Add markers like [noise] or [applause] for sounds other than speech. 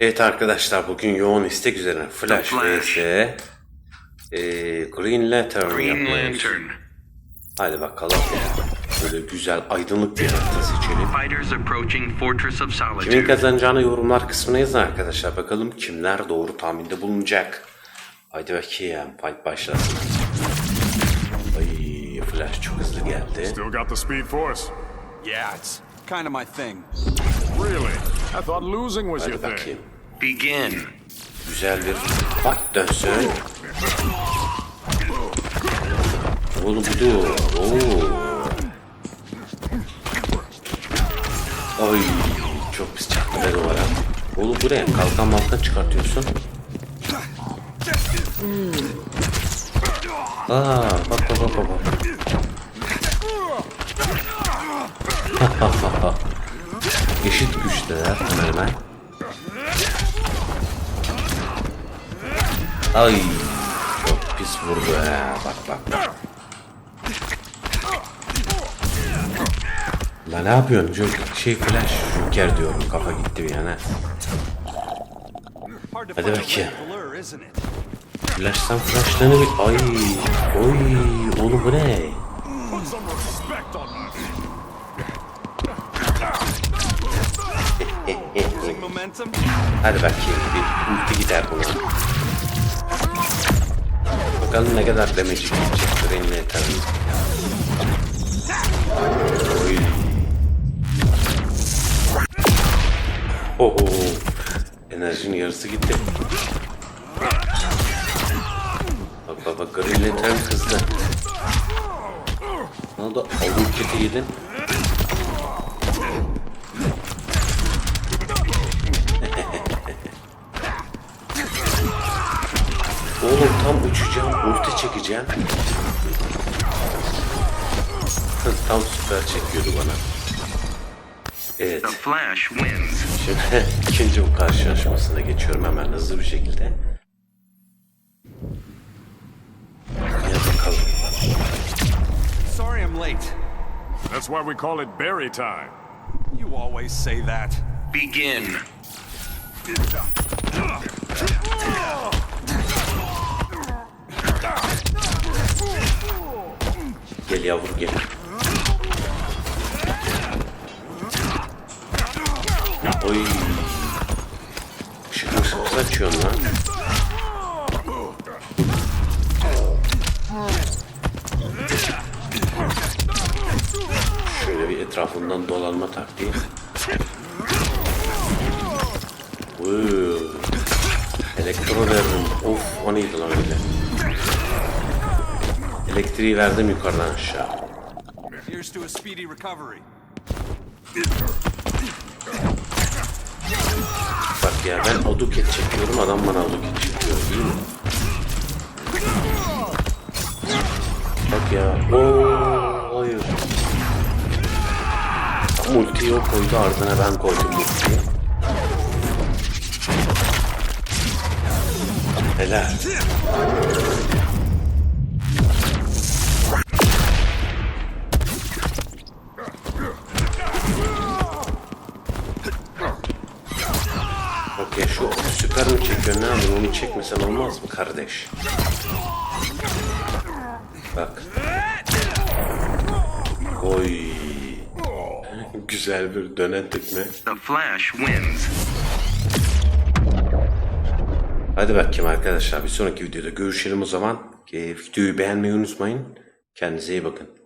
Evet arkadaşlar bugün yoğun istek üzerine Flash, Flash. vs e, Green Lantern Green yapıyoruz. Lantern. Hadi bakalım. Böyle güzel aydınlık bir harita seçelim. Kimin kazanacağını yorumlar kısmına yazın arkadaşlar. Bakalım kimler doğru tahminde bulunacak. Haydi bakayım. Fight başlasın. Ay Flash çok hızlı geldi. Still got the speed force? Yeah, it's kind of my thing. Really? I thought losing was your Hadi thing. Begin. Güzel bir fight dönsün. Oğlum bu da Oo. Ay çok pis çaktı be duvara. Oğlum bu ne? Kalkan malkan çıkartıyorsun. Aa bak bak bak bak. bak. [laughs] Eşit güçteler hemen hemen. Ay çok pis vurdu ha. Bak bak bak. La ne yapıyorsun? Jok- Şey flash Joker diyorum. Kafa gitti bir yana. Hadi bakayım. Flash'tan flash'larını bir... Ay. Oy. Oğlum bu ne? Hadi bakayım. Bir ulti gider buna. Bakalım ne kadar damage gidecek. Green Lantern. Oy. Oho. Enerjinin yarısı gitti. Bak bak bak Green Lantern kızdı. Oldu? Avul keti yedin. Oğlum tam uçacağım, ulti çekeceğim. tam süper çekiyordu bana. Evet, The Flash wins. şimdi [laughs] ikinci bu karşılaşmasına geçiyorum hemen hızlı bir şekilde. Gel bakalım. Sorry I'm late. That's why we call it berry time. You always say that. Begin. Gel yavrum gel. Oy. Işık mışık saçıyorsun lan. Şöyle bir etrafından dolanma taktiği. Vuu. Elektro verdim. Of o neydi lan öyle. Elektriği verdim yukarıdan aşağı. Here's to a speedy recovery. Bak ya ben aduket çekiyorum adam bana aduket çekiyor değil mi? Bak ya. Oo, hayır. Multiyi o koydu ardına ben koydum multiyi. Helal. Ya şu süper mi çekiyor ne yapayım onu çekmesen olmaz mı kardeş? Bak. Oy. Güzel bir dönen tekme. The Flash wins. Hadi bakayım arkadaşlar bir sonraki videoda görüşelim o zaman. Videoyu beğenmeyi unutmayın. Kendinize iyi bakın.